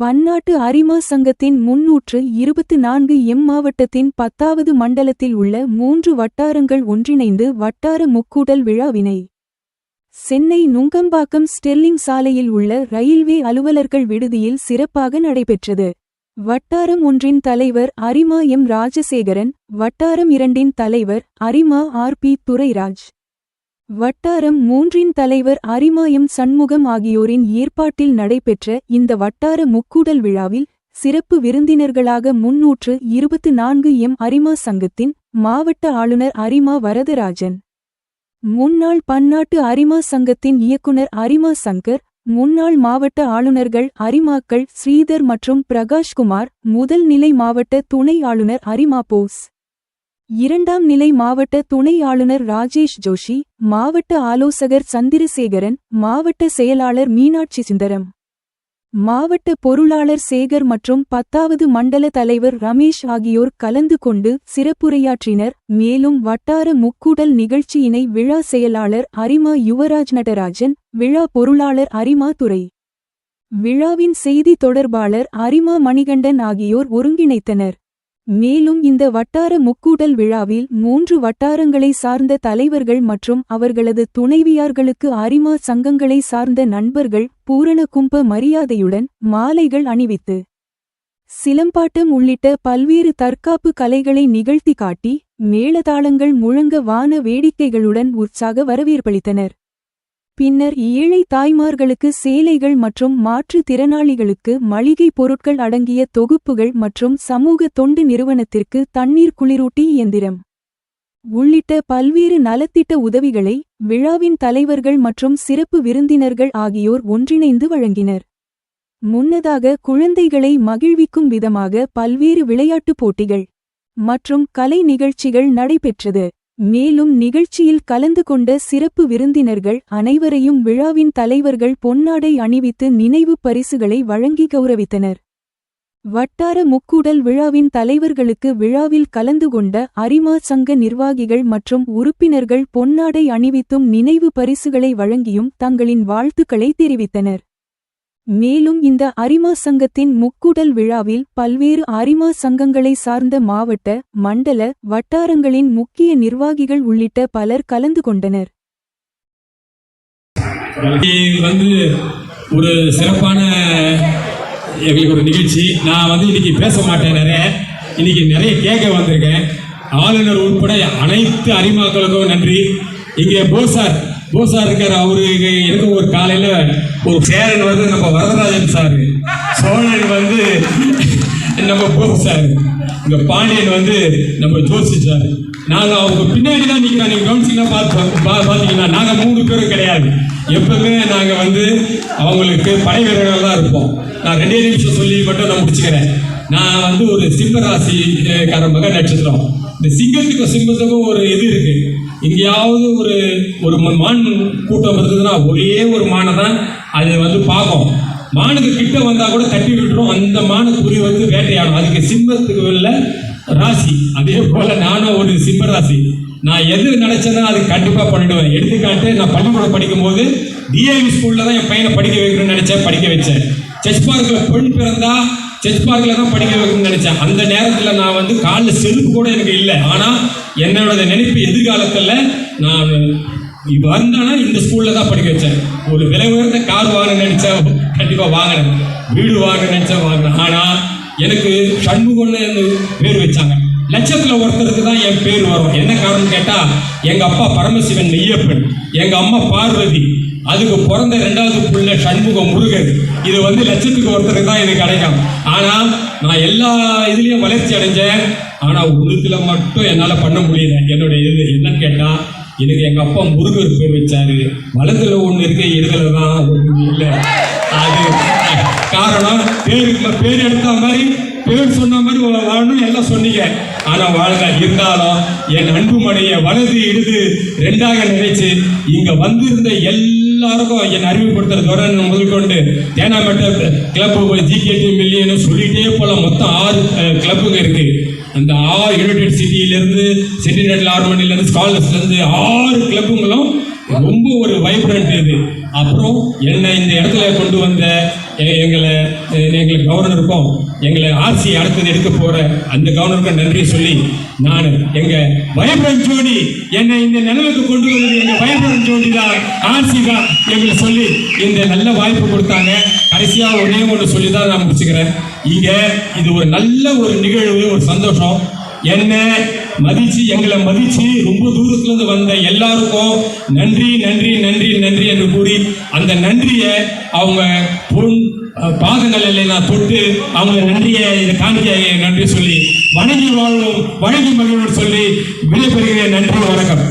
பன்னாட்டு அரிமா சங்கத்தின் முன்னூற்று இருபத்து நான்கு எம் மாவட்டத்தின் பத்தாவது மண்டலத்தில் உள்ள மூன்று வட்டாரங்கள் ஒன்றிணைந்து வட்டார முக்கூடல் விழாவினை சென்னை நுங்கம்பாக்கம் ஸ்டெர்லிங் சாலையில் உள்ள ரயில்வே அலுவலர்கள் விடுதியில் சிறப்பாக நடைபெற்றது. வட்டாரம் ஒன்றின் தலைவர் அரிமா எம் ராஜசேகரன் வட்டாரம் இரண்டின் தலைவர் அரிமா ஆர் பி துரைராஜ். வட்டாரம் மூன்றின் தலைவர் அரிமாயம் சண்முகம் ஆகியோரின் ஏற்பாட்டில் நடைபெற்ற இந்த வட்டார முக்கூடல் விழாவில் சிறப்பு விருந்தினர்களாக முன்னூற்று இருபத்து நான்கு எம் அரிமா சங்கத்தின் மாவட்ட ஆளுநர் அரிமா வரதராஜன். முன்னாள் பன்னாட்டு அரிமா சங்கத்தின் இயக்குனர் அரிமா சங்கர் முன்னாள் மாவட்ட ஆளுநர்கள் அரிமாக்கள் ஸ்ரீதர் மற்றும் பிரகாஷ்குமார் முதல் நிலை மாவட்ட துணை ஆளுநர் அரிமா போஸ். இரண்டாம் நிலை மாவட்ட துணை ஆளுநர் ராஜேஷ் ஜோஷி மாவட்ட ஆலோசகர் சந்திரசேகரன் மாவட்ட செயலாளர் மீனாட்சி சுந்தரம் மாவட்ட பொருளாளர் சேகர் மற்றும் பத்தாவது மண்டல தலைவர் ரமேஷ் ஆகியோர் கலந்து கொண்டு சிறப்புரையாற்றினர். மேலும் வட்டார முக்கூடல் நிகழ்ச்சியினை விழா செயலாளர் அரிமா யுவராஜ் நடராஜன் விழா பொருளாளர் அரிமா துறை விழாவின் செய்தி தொடர்பாளர் அரிமா மணிகண்டன் ஆகியோர் ஒருங்கிணைத்தனர். மேலும் இந்த வட்டார முக்கூடல் விழாவில் மூன்று வட்டாரங்களை சார்ந்த தலைவர்கள் மற்றும் அவர்களது துணைவியார்களுக்கு அரிமா சங்கங்களை சார்ந்த நண்பர்கள் பூரண கும்ப மரியாதையுடன் மாலைகள் அணிவித்து சிலம்பாட்டம் உள்ளிட்ட பல்வேறு தற்காப்பு கலைகளை நிகழ்த்தி காட்டி மேளதாளங்கள் முழங்க வான வேடிக்கைகளுடன் உற்சாக வரவேற்பளித்தனர். பின்னர் ஏழை தாய்மார்களுக்கு சேலைகள் மற்றும் மாற்றுத் திறனாளிகளுக்கு மளிகை பொருட்கள் அடங்கிய தொகுப்புகள் மற்றும் சமூக தொண்டு நிறுவனத்திற்கு தண்ணீர் குளிரூட்டி இயந்திரம். உள்ளிட்ட பல்வேறு நலத்திட்ட உதவிகளை விழாவின் தலைவர்கள் மற்றும் சிறப்பு விருந்தினர்கள் ஆகியோர் ஒன்றிணைந்து வழங்கினர். முன்னதாக குழந்தைகளை மகிழ்விக்கும் விதமாக பல்வேறு விளையாட்டுப் போட்டிகள் மற்றும் கலை நிகழ்ச்சிகள் நடைபெற்றது. மேலும் நிகழ்ச்சியில் கலந்து கொண்ட சிறப்பு விருந்தினர்கள் அனைவரையும் விழாவின் தலைவர்கள் பொன்னாடை அணிவித்து நினைவு பரிசுகளை வழங்கி கௌரவித்தனர். வட்டார முக்கூடல் விழாவின் தலைவர்களுக்கு விழாவில் கலந்து கொண்ட அரிமா சங்க நிர்வாகிகள் மற்றும் உறுப்பினர்கள் பொன்னாடை அணிவித்தும் நினைவு பரிசுகளை வழங்கியும் தங்களின் வாழ்த்துக்களை தெரிவித்தனர். மேலும் இந்த அரிமா சங்கத்தின் முக்கூடல் விழாவில் பல்வேறு அரிமா சங்கங்களை சார்ந்த மாவட்ட மண்டல வட்டாரங்களின் முக்கிய நிர்வாகிகள் உள்ளிட்ட பலர் கலந்து கொண்டனர். வந்து ஒரு சிறப்பான எங்களுக்கு ஒரு நிகழ்ச்சி. நான் வந்து இன்னைக்கு பேச மாட்டேன் நிறைய. இன்னைக்கு நிறைய கேட்க வந்திருக்கேன். ஆளுநர் உட்பட அனைத்து அரிமாக்களுக்கும் நன்றி. இங்கே போசார் போசா இருக்கார் அவரு எனக்கு ஒரு காலையில் ஒரு பேரன் வந்து நம்ம வரதராஜன் சார். சோழன் வந்து நம்ம போஸ் சார். இந்த பாண்டியன் வந்து நம்ம ஜோசி சார். நாங்க அவங்க பின்னாடி தான் நிக்கிறோம் நீங்க பார்த்து பா- பாத்தீங்கன்னா நாங்க மூணு பேரும் கிடையாது. எப்பவுமே நாங்க வந்து அவங்களுக்கு படை வீரர்கள் தான் இருப்போம். நான் ரெண்டே நிமிஷம் சொல்லி மட்டும் நான் முடிச்சுக்கிறேன். நான் வந்து ஒரு சிம்ம ராசிக்கார மக நட்சத்திரம். இந்த சிங்கத்துக்கும் சிம்மத்துக்கும் ஒரு இது இருக்கு. எங்கேயாவது ஒரு ஒரு மான் கூட்டம் இருந்ததுன்னா ஒரே ஒரு மானை தான் அது வந்து பார்க்கும். மானுக்கு கிட்ட வந்தால் கூட தட்டி விட்டுரும். அந்த மானு குறி வந்து வேட்டையாடும். அதுக்கு சிம்மத்துக்கு வெளில ராசி. அதே போல நானும் ஒரு சிம்ம ராசி நான் எது நினைச்சேன்னா அது கண்டிப்பாக பண்ணிடுவேன். எடுத்துக்காட்டு நான் பள்ளிக்கூடம் படிக்கும்போது டிஏவி ஸ்கூலில் தான் என் பையனை படிக்க வைக்கணும்னு நினச்சேன் படிக்க வச்சேன். செஸ் பார்க்கில் பெண் பிறந்தால் செஸ் பார்க்கில் தான் படிக்க வைக்கணும்னு நினைச்சேன். அந்த நேரத்தில் நான் வந்து காலில் செருப்பு கூட எனக்கு இல்லை. ஆனால் என்னோட நினைப்பு எதிர்காலத்தில் நான் இப்போ வந்தானா இந்த ஸ்கூலில் தான் படிக்க வச்சேன். ஒரு விலை உயர்ந்த கார் வாங்க நினச்சா கண்டிப்பாக வாங்கினேன். வீடு வாங்க நினச்சா வாங்கினேன். ஆனால் எனக்கு சண்முகம்னு பேர் வச்சாங்க. லட்சத்தில் ஒருத்தருக்கு தான் என் பேர் வரும். என்ன காரணம் கேட்டால் எங்கள் அப்பா பரமசிவன் நெய்யப்பன் எங்கள் அம்மா பார்வதி அதுக்கு பிறந்த ரெண்டாவது புள்ள சண்முகம் முருகன். இது வந்து லட்சத்துக்கு ஒருத்தருக்கு தான் இது கிடைக்கும். ஆனா நான் எல்லா இதுலயும் வளர்ச்சி அடைஞ்சேன். ஆனா ஒண்ணுத்துல மட்டும் என்னால பண்ண முடியல. என்னுடைய இது என்னன்னு கேட்டா எனக்கு எங்க அப்பா முருகர் பேர் வச்சாரு. வலதுல ஒண்ணு இருக்கு இடத்துல தான் இல்லை. அது காரணம் பேருக்கு பேர் எடுத்த மாதிரி பேர் சொன்ன மாதிரி வா- வாழணும் எல்லாம் சொன்னீங்க. ஆனா வாழ்க இருந்தாலும் என் அன்பு மனைய வலது இடது ரெண்டாக நினைச்சு இங்க வந்திருந்த எல்லாருக்கும் என் அறிமுகப்படுத்துறதோட முதல் கொண்டு. தேனாமட்ட கிளப்பு ஜிகேடி மில்லியன் சொல்லிட்டே போல மொத்தம் ஆறு கிளப்புங்க இருக்கு. அந்த ஆறு யுனைடெட் சிட்டியிலேருந்து சென்டினெட் ஆர்மனிலேருந்து ஸ்காலர்ஸ்லேருந்து ஆறு கிளப்புங்களும் ரொம்ப ஒரு வைப்ரண்ட் இது. அப்புறம் என்னை இந்த இடத்துல கொண்டு வந்த எ- எங்களை எங்களுக்கு கவர்னருக்கும் எங்களை ஆர்சி அடுத்தது எடுக்க போற அந்த கவர்னருக்கும் நன்றி சொல்லி நான் எங்க வைப்ரண்ட் ஜோடி என்னை இந்த நிலவுக்கு கொண்டு வந்தது எங்க வைப்ரண்ட் ஜோடி தான். ஆர்சி தான் எங்களை சொல்லி இந்த நல்ல வாய்ப்பு கொடுத்தாங்க. கடைசியா ஒரே ஒன்று சொல்லி தான் நான் முடிச்சுக்கிறேன். இங்க இது ஒரு நல்ல ஒரு நிகழ்வு ஒரு சந்தோஷம். என்ன மதிச்சு எங்களை மதிச்சு ரொம்ப தூரத்துல இருந்து வந்த எல்லாருக்கும் நன்றி நன்றி நன்றி நன்றி என்று கூறி அந்த நன்றியை அவங்க பொன் அஹ், பாதங்களில் நான் தொட்டு அவங்க நன்றியை இதை காணிக்க நன்றி சொல்லி வணங்கி வாழும் வணங்கி மகிழ்வு சொல்லி விடைபெறுகிறேன். நன்றி வணக்கம்.